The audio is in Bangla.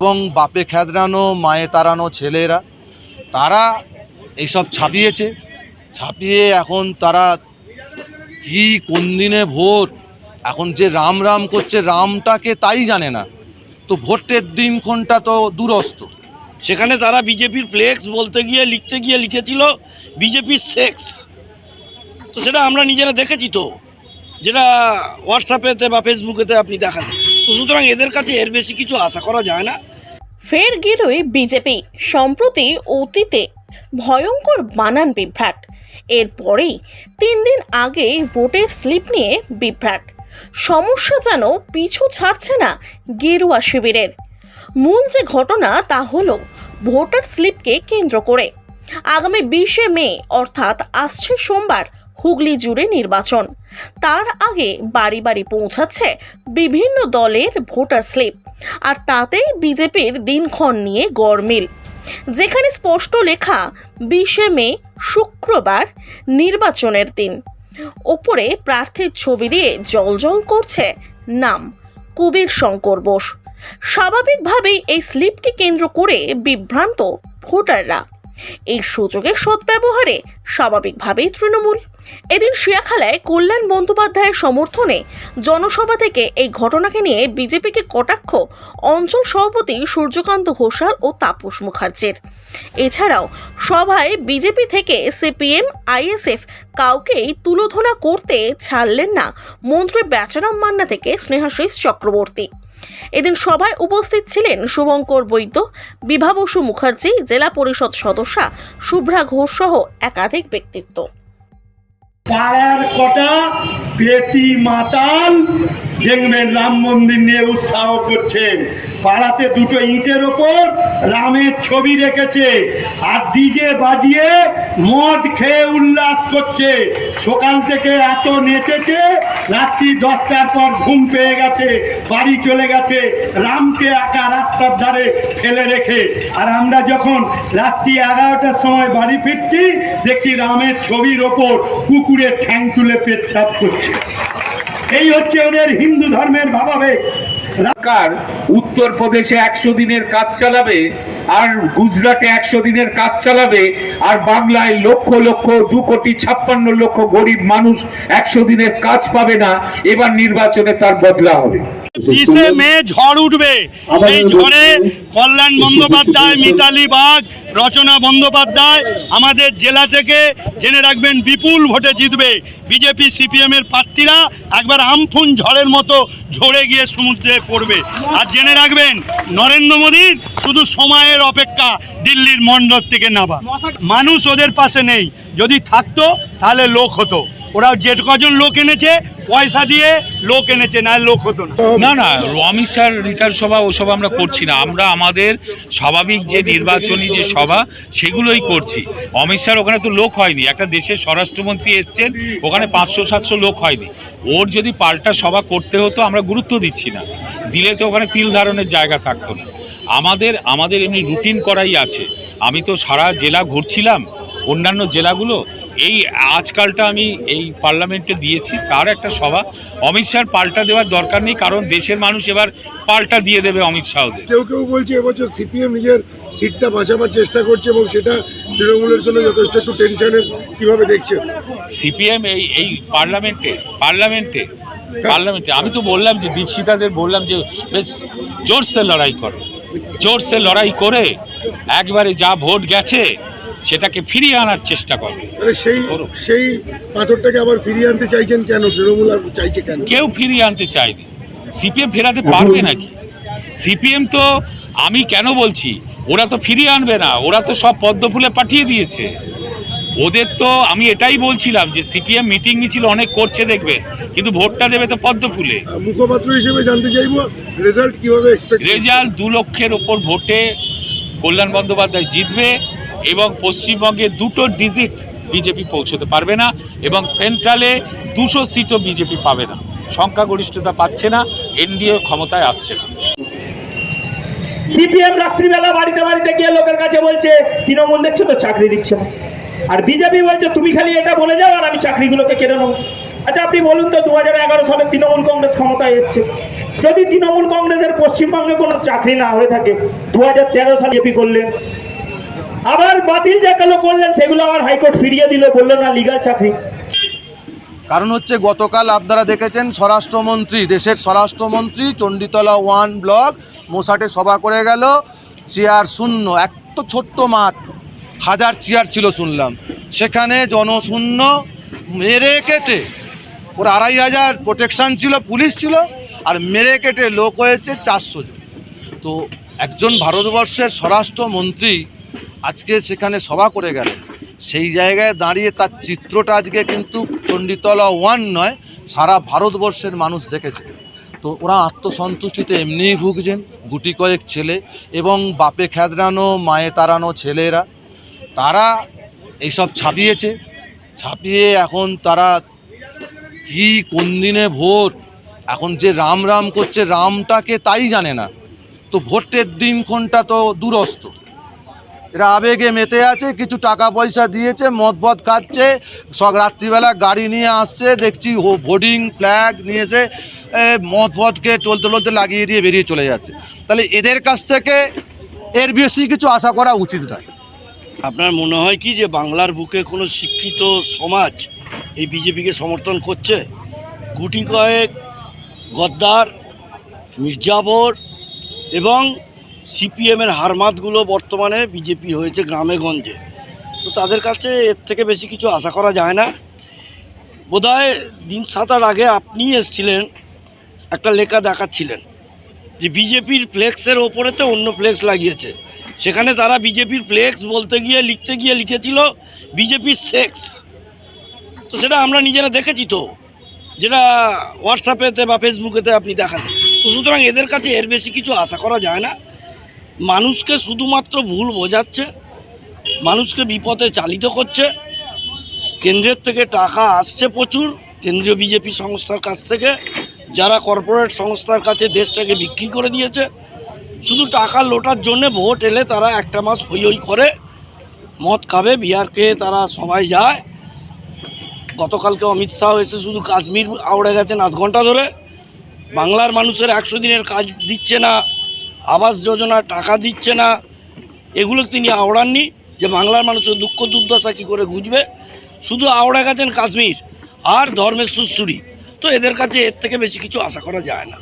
এবং বাপে খেদরানো, মায়ে তাড়ানো ছেলেরা, তারা এইসব ছাপিয়েছে। ছাপিয়ে এখন তারা কি, কোন দিনে ভোট এখন যে রাম রাম করছে, রামটাকে তাই জানে না। তো ভোটের দিনক্ষণটা তো দূরস্থ সেখানে তারা বিজেপির ফ্লেক্স বলতে গিয়ে, লিখতে গিয়ে লিখেছিল বিজেপির সেক্স তো সেটা আমরা নিজেরা দেখেছি তো। যেটা হোয়াটসঅ্যাপেতে বা ফেসবুকেতে আপনি দেখান। তো সুতরাং এদের কাছে এর বেশি কিছু আশা করা যায় না। ফের গেলই বিজেপি। সম্প্রতি অতীতে ভয়ঙ্কর বানান বিভ্রাট। এরপরেই তিন দিন আগে ভোটের স্লিপ নিয়ে বিভ্রাট। সমস্যা যেন পিছু ছাড়ছে না গেরুয়া শিবিরের। মূল যে ঘটনা তা হলো ভোটার স্লিপকে কেন্দ্র করে। আগামী বিশে মে, অর্থাৎ আসছে সোমবার, হুগলি জুড়ে নির্বাচন। তার আগে বাড়ি বাড়ি পৌঁছাচ্ছে বিভিন্ন দলের ভোটার স্লিপ। আর তাতেই বিজেপির দিনক্ষণ নিয়ে গরমিল যেখানে স্পষ্ট লেখা, বিশে মে, শুক্রবার নির্বাচনের দিন। ওপরে প্রার্থীর ছবি দিয়ে জলজল করছে নাম, কবির শঙ্কর বোস। স্বাভাবিকভাবেই এই স্লিপকে কেন্দ্র করে বিভ্রান্ত ভোটাররা। এই সুযোগের সদ্ব্যবহারে স্বাভাবিকভাবেই তৃণমূল এদিন শিয়াখালায় কল্যাণ বন্দ্যোপাধ্যায়ের সমর্থনে জনসভা থেকে এই ঘটনাকে নিয়ে বিজেপিকে কটাক্ষ অঞ্চল সভাপতি সূর্যকান্ত ঘোষাল ও তাপস মুখার্জির। এছাড়াও সভায় বিজেপি থেকে সিপিএম, আইএসএফ কাউকেই তুলোধনা করতে ছাড়লেন না মন্ত্রী বেচারাম মান্না থেকে স্নেহাশিস চক্রবর্তী। এদিন সভায় উপস্থিত ছিলেন শুভঙ্কর বৈদ্য বিভাবসু মুখার্জি, জেলা পরিষদ সদস্যা শুভ্রা ঘোষ সহ একাধিক ব্যক্তিত্ব। পাড়ার কটা? পেতি মাতাল দেখবেন রাম মন্দির নিয়ে উৎসাহ করছেন। পাড়াতে দুটো ইটের ওপর রামের ছবি রেখেছে। আর ডিজে বাজিয়ে মদ খেয়ে উল্লাস করছে। সকাল থেকে এত নেচেছে, রাত্রি দশটার পর ঘুম পেয়ে গেছে, বাড়ি চলে গেছে। রামকে একা রাস্তার ধারে ফেলে রেখে। আর আমরা যখন রাত্রি এগারোটার সময় বাড়ি ফিরছি, দেখছি রামের ছবির ওপর কুকুরের ঠ্যাং তুলে পেচ্ছাপ করছে। এই হচ্ছে ওদের হিন্দু ধর্মের ভাবাবেগ। সরকার উত্তরপ্রদেশে একশো দিনের কাজ চালাবে আর গুজরাটে একশো দিনের কাজ চালাবে আর বাংলায় লক্ষ লক্ষ দু কোটি ছাপ্পান্ন লক্ষ গরিব মানুষ একশো দিনের কাজ পাবে না এবার নির্বাচনে তার বদলা হবে। বিশে মে ঝড় উঠবে? সেই ঝড়ে কল্যাণ বন্দ্যোপাধ্যায় মিতালি বাগ রচনা বন্দ্যোপাধ্যায় আমাদের জেলা থেকে জেনে রাখবেন বিপুল ভোটে জিতবে। বিজেপি সিপিএম এর প্রার্থীরা একবার আমফুন ঝড়ের মতো ঝরে গিয়ে সমুদ্রে পড়বে। আর জেনে রাখবেন, নরেন্দ্র মোদীর শুধু সময়ের অপেক্ষা দিল্লির মণ্ডপ থেকে নামা। মানুষ ওদের পাশে নেই। যদি থাকতো, তাহলে লোক হতো। ওরা যে কজন লোক এনেছে পয়সা দিয়ে লোক এনেছে না লোক হতো না। না না অমিত শাহ রিটার্ন সভা ওসব আমরা করছি না। আমরা আমাদের স্বাভাবিক যে নির্বাচনী যে সভা সেগুলোই করছি। অমিত শাহর ওখানে তো লোক হয়নি। একটা দেশের স্বরাষ্ট্রমন্ত্রী এসছেন ওখানে পাঁচশো সাতশো লোক হয়নি। ওর যদি পাল্টা সভা করতে হতো আমরা গুরুত্ব দিচ্ছি না। দিলে তো ওখানে তিল ধারণের জায়গা থাকতো না। আমাদের আমাদের এমনি রুটিন করাই আছে। আমি তো সারা জেলা ঘুরছিলাম অন্যান্য জেলাগুলো এই আজকালটা আমি এই পার্লামেন্টে দিয়েছি তার একটা সভা। অমিত শাহর পাল্টা দেওয়ার দরকার নেই কারণ দেশের মানুষ এবার পাল্টা দিয়ে দেবে অমিত শাহদের। কেউ কেউ বলছে এবছর সিপিএম নিজের সিটটা বাঁচাবার চেষ্টা করছে এবং সেটা তৃণমূলের জন্য যথেষ্ট একটু টেনশনের কীভাবে দেখছেন সিপিএম এই এই পার্লামেন্টে পার্লামেন্টে পার্লামেন্টে আমি তো বললাম যে দীপশিতাদের বললাম যে বেশ জোরসে লড়াই করো। জোরসে লড়াই করে একবারে যা ভোট গেছে সেটাকে ফিরিয়ে আনার চেষ্টা করবে সেই। সেই পাথরটাকে আবার ফিরিয়ে আনতে চাইছেন কেন? তৃণমূল আর চাইছে কেন? কেউ ফিরিয়ে আনতে চায়নি। সিপিএম ফেরাতে পারবে নাকি? সিপিএম তো আমি কেন বলছি ওরা তো ফিরিয়ে আনবে না ওরা তো সব পদ্ম ফুলে পাঠিয়ে দিয়েছে। ওদের তো আমি এটাই বলছিলাম যে সিপিএম মিটিং মিছিল অনেক করছে দেখবে কিন্তু ভোটটা দেবে তো পদ্ম ফুলে। মুখপাত্র হিসেবে জানতে চাইব রেজাল্ট কীভাবে রেজাল্ট দু লক্ষের ওপর ভোটে কল্যাণ বন্দ্যোপাধ্যায় জিতবে এবং পশ্চিমবঙ্গে দুটো ডিজিট বিজেপি পৌঁছতে পারবে না এবং সেন্ট্রালে দুশো সিটও বিজেপি পাবে না। সংখ্যাগরিষ্ঠতা পাচ্ছে না, এনডিএ ক্ষমতায় আসছে না। সিপিএম রাত্রিবেলা বাড়িতে বাড়িতে গিয়ে লোকের কাছে বলছে, তৃণমূল দেখছ তো, চাকরি দিচ্ছে না। আর বিজেপি বলছে, তুমি খালি এটা বলে যাও আর আমি চাকরিগুলোকে কেড়ে নেব। আচ্ছা আপনি বলুন তো দু হাজার এগারো সালে তৃণমূল কংগ্রেস ক্ষমতায় এসছে। যদি তৃণমূল কংগ্রেসের পশ্চিমবঙ্গে কোনো চাকরি না হয়ে থাকে দু হাজার তেরো সালে এপি করলেন। আবার বাতিল যেগুলো করলেন, সেগুলো আবার হাইকোর্ট ফিরিয়ে দিল, বলল না লিগাল চাকরি। কারণ হচ্ছে, গতকাল আপনারা দেখেছেন, স্বরাষ্ট্রমন্ত্রী, দেশের স্বরাষ্ট্রমন্ত্রী চণ্ডীতলা ওয়ান ব্লক মোসাটে সভা করে গেল, চেয়ার শূন্য, এক তো ছোট্ট মাঠ, হাজার চেয়ার ছিল শুনলাম। সেখানে জনশূন্য মেরে কেটে, ওর আড়াই হাজার প্রোটেকশান ছিল, পুলিশ ছিল, আর মেরে কেটে লোক হয়েছে চারশো জন। তো একজন ভারতবর্ষের স্বরাষ্ট্রমন্ত্রী আজকে সেখানে সভা করে গেলেন। সেই জায়গায় দাঁড়িয়ে তার চিত্রটা আজকে কিন্তু চণ্ডীতলা ওয়ান নয়, সারা ভারতবর্ষের মানুষ দেখেছে। তো ওরা আত্মসন্তুষ্টিতে এমনিই ভুগছেন, গুটি কয়েক ছেলে এবং বাপে খেদরানো মায়ে তাড়ানো ছেলেরা। তারা এইসব ছাপিয়েছে। ছাপিয়ে এখন তারা কি, কোন দিনে ভোট? এখন যে রাম রাম করছে, রামটাকে তাই জানে না। তো ভোটের দিনক্ষণটা তো দূরস্থ এরা আবেগে মেতে আছে, কিছু টাকা পয়সা দিয়েছে, মদ ফদ খাচ্ছে, সব রাত্রিবেলা গাড়ি নিয়ে আসছে, দেখছি হোর্ডিং ফ্ল্যাগ নিয়ে এসে মদ ফদকে টলতে টলতে লাগিয়ে দিয়ে বেরিয়ে চলে যাচ্ছে। তাহলে এদের কাছ থেকে এর বেশি কিছু আশা করা উচিত নয়। আপনার মনে হয় কি যে বাংলার বুকে কোনো শিক্ষিত সমাজ এই বিজেপিকে সমর্থন করছে? গুটি কয়েক গদ্দার মির্জাবর এবং সিপিএমের হারমাতগুলো বর্তমানে বিজেপি হয়েছে গ্রামে গঞ্জে। তো তাদের কাছে এর থেকে বেশি কিছু আশা করা যায় না। বোধহয় দিন সাতার আগে আপনি এসছিলেন, একটা লেখা দেখাচ্ছিলেন যে বিজেপির ফ্লেক্সের ওপরে তো অন্য ফ্লেক্স লাগিয়েছে। সেখানে তারা বিজেপির ফ্লেক্স বলতে গিয়ে, লিখতে গিয়ে লিখেছিল বিজেপির সেক্স। তো সেটা আমরা নিজেরা দেখেছি তো, যেটা হোয়াটসঅ্যাপেতে বা ফেসবুকেতে আপনি দেখান। তো সুতরাং এদের কাছে এর বেশি কিছু আশা করা যায় না। মানুষকে শুধুমাত্র ভুল বোঝাচ্ছে, মানুষকে বিপদে চালিত করছে। কেন্দ্রের থেকে টাকা আসছে প্রচুর। কেন্দ্রীয় বিজেপি সংস্থার কাছ থেকে, যারা কর্পোরেট সংস্থার কাছে দেশটাকে বিক্রি করে দিয়েছে, শুধু টাকা লোটার জন্য ভোট এলে তারা একটা মাস হই হই করে মদ খাবে, বিহার খেয়ে তারা সবাই যায়। গতকালকে অমিত শাহ এসে শুধু কাশ্মীর আওড়ে গেছেন আধ ঘণ্টা ধরে। বাংলার মানুষের একশো দিনের কাজ দিচ্ছে না। আবাস যোজনা টাকা দিচ্ছে না, এগুলো তিনি আওড়াননি যে বাংলার মানুষের দুঃখ দুর্দশা কী করে বুঝবে শুধু আওড়া গেছেন কাশ্মীর আর ধর্মের সুসুরি তো এদের কাছে এর থেকে বেশি কিছু আশা করা যায় না।